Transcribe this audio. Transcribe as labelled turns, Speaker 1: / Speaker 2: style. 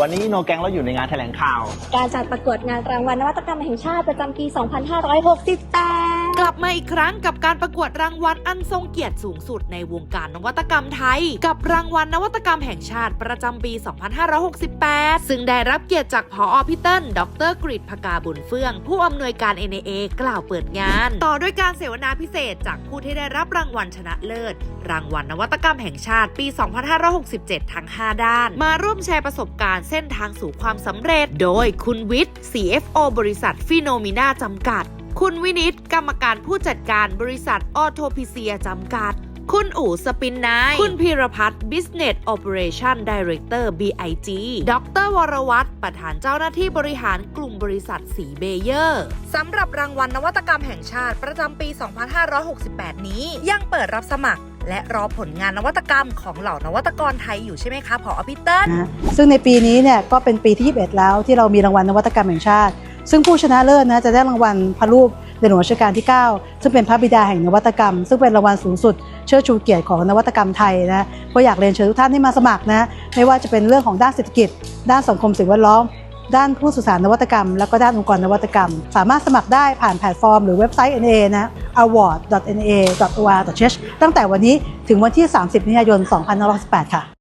Speaker 1: วันนี้โนแกงเราอยู่ในงานแถลงข่าว
Speaker 2: การจัดประกวดงานรางวัลนวัตกรรมแห่งชาติประจำปี 2568
Speaker 3: ลับมาอีกครั้งกับการประกวดรางวัลอันทรงเกียรติสูงสุดในวงการนวัตกรรมไทย กับรางวัลนวัตกรรมแห่งชาติประจำปี 2568 ซึ่งได้รับเกียรติจากพออพิเติลดรกฤษภกาบุญเฟื่อง ผู้อำนวยการ NAA กล่าวเปิดงาน ต่อด้วยการเสวนาพิเศษจากผู้ที่ได้รับรางวัลชนะเลิศ รางวัลนวัตกรรมแห่งชาติปี 2567 ทั้ง 5 ด้าน มาร่วมแชร์ประสบการณ์เส้นทางสู่ความสำเร็จ โดยคุณวิทย์ CFO บริษัทฟิโนมิน่าจำกัด คุณวินิตกรรมการผู้จัดการบริษัทออโทพิเซียจำกัด คุณอู๋สปินนาย คุณพีรพัฒน์ Business Operation Director BIG ดรวรวัตรประธานเจ้าหน้าที่บริหารกลุ่มบริษัทสีเบเยอร์สำหรับรางวัลนวัตกรรมแห่งชาติประจำปี 2568 นี้ยังเปิดรับสมัครและรอผลงานนวัตกรรมของเหล่านวัตกรไทยอยู่ใช่ไหมคะผอพิเติ้ล
Speaker 4: นะซึ่งในปีนี้เนี่ยก็เป็นปีที่ 21 แล้วที่เรามีรางวัลนวัตกรรมแห่งชาติ ซึ่งผู้ชนะเลิศนะจะได้รางวัลพระรูปในหลวงรัชกาลที่ 9 ซึ่งเป็นพระบิดาแห่งนวัตกรรม ซึ่งเป็นรางวัลสูงสุด เชิดชูเกียรติของนวัตกรรมไทยนะก็อยากเรียนเชิญทุกท่านให้มาสมัครนะไม่ว่าจะเป็นเรื่องของด้านเศรษฐกิจ ด้านสังคมสิ่งแวดล้อม ด้านผู้สื่อสารนวัตกรรม แล้วก็ด้านองค์กรนวัตกรรม สามารถสมัครได้ผ่านแพลตฟอร์มหรือเว็บไซต์ NA นะ award.na.or.th ตั้งแต่วันนี้ถึงวันที่ 30มิถุนายน 2568 ค่ะ